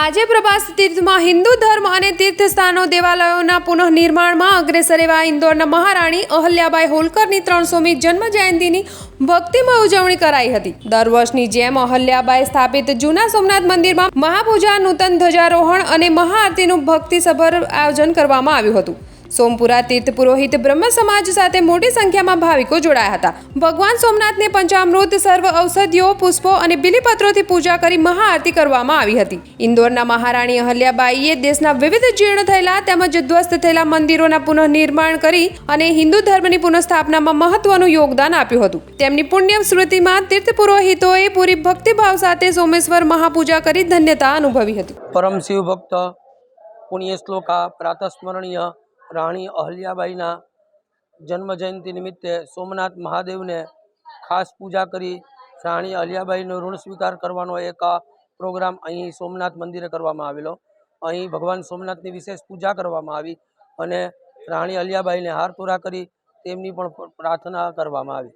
આજે પ્રભાસ તીર્થમાં હિન્દુ ધર્મ અને તીર્થસ્થાનો દેવાલયોના પુનઃનિર્માણમાં અગ્રેસર એવા ઇન્દોરના મહારાણી અહલ્યાબાઈ હોલકરની ત્રણસોમી જન્મ જયંતિની ભક્તિમાં ઉજવણી કરાઈ હતી. દર વર્ષની જેમ અહલ્યાબાઈ સ્થાપિત જૂના સોમનાથ મંદિરમાં મહાપૂજા, નૂતન ધ્વજારોહણ અને મહાઆરતીનું ભક્તિસભર આયોજન કરવામાં આવ્યું હતું. સોમપુરા તીર્થ પુરોહિત બ્રહ્મ સમાજ સાથે મોટી સંખ્યામાં ભાવિકો જોડાયા હતા. ભગવાન સોમનાથને પંચામૃત, સર્વ ઔષધિઓ, પુષ્પો અને બિલીપત્રોથી પૂજા કરી મહાઆરતી કરવામાં આવી હતી. ઇન્દોરના મહારાણી અહલ્યાબાઈએ દેશના વિવિધ જીર્ણ થયેલા તેમજ ધ્વસ્ત થયેલા મંદિરોના પુનઃનિર્માણ કરી અને હિન્દુ ધર્મની પુનઃસ્થાપનામાં મહત્વનું યોગદાન આપ્યું હતું. તેમની પુણ્ય સ્મૃતિમાં તીર્થ પુરોહિતોએ પૂરી ભક્તિભાવ સાથે સોમેશ્વર મહાપૂજા કરી ધન્યતા અનુભવી હતી. પરમ શિવ ભક્ત પુણ્ય શ્લોકા પ્રાતસ્મરણીય રાણી અહલ્યાબાઈના જન્મ જયંતિ નિમિત્તે સોમનાથ મહાદેવને ખાસ પૂજા કરી રાણી અહલ્યાબાઈનો ઋણ સ્વીકાર કરવાનો એક પ્રોગ્રામ અહીં સોમનાથ મંદિરે કરવામાં આવેલો. અહીં ભગવાન સોમનાથની વિશેષ પૂજા કરવામાં આવી અને રાણી અહલ્યાબાઈને હાર તોરા કરી તેમની પણ પ્રાર્થના કરવામાં આવી.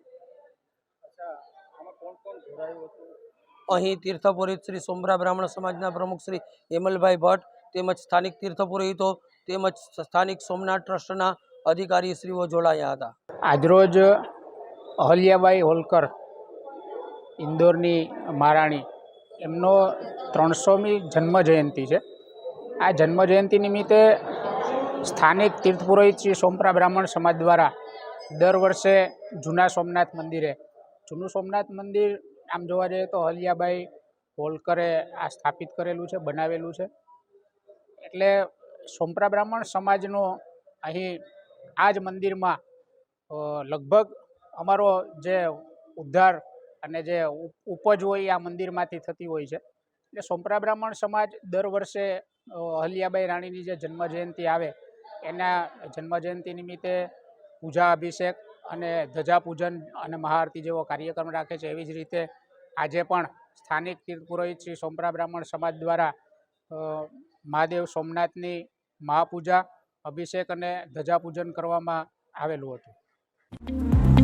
અહીં તીર્થપુરોહિત શ્રી સોમરા બ્રાહ્મણ સમાજના પ્રમુખ શ્રી હેમલભાઈ ભટ્ટ તેમજ સ્થાનિક તીર્થપુરોહિતો તેમજ સ્થાનિક સોમનાથ ટ્રસ્ટના અધિકારીશ્રીઓ જોડાયા હતા. આજરોજ અહલ્યાબાઈ હોલકર, ઇન્દોરની મહારાણી, એમનો ત્રણસોમી જન્મ જયંતિ છે. આ જન્મજયંતિ નિમિત્તે સ્થાનિક તીર્થપુરોહિત શ્રી સોમપરા બ્રાહ્મણ સમાજ દ્વારા દર વર્ષે જૂના સોમનાથ મંદિરે, જૂનું સોમનાથ મંદિર આમ જોવા જઈએ તો અહલ્યાબાઈ હોલકરે આ સ્થાપિત કરેલું છે, બનાવેલું છે. એટલે સોમપરા બ્રાહ્મણ સમાજનો અહીં આ જ મંદિરમાં લગભગ અમારો જે ઉદ્ધાર અને જે ઉપ- ઉપજ હોય આ મંદિરમાંથી થતી હોય છે. એટલે સોમપરા બ્રાહ્મણ સમાજ દર વર્ષે અહલ્યાબાઈ રાણીની જે જન્મ જયંતિ આવે, એના જન્મજયંતિ નિમિત્તે પૂજા અભિષેક અને ધજા પૂજન અને મહાઆરતી જેવો કાર્યક્રમ રાખે છે. એવી જ રીતે આજે પણ સ્થાનિક તીર્થ પુરોહિત શ્રી સોમપરા બ્રાહ્મણ સમાજ દ્વારા મહાદેવ સોમનાથની મહાપૂજા અભિષેક અને ધજા પૂજન કરવામાં આવેલું હતું.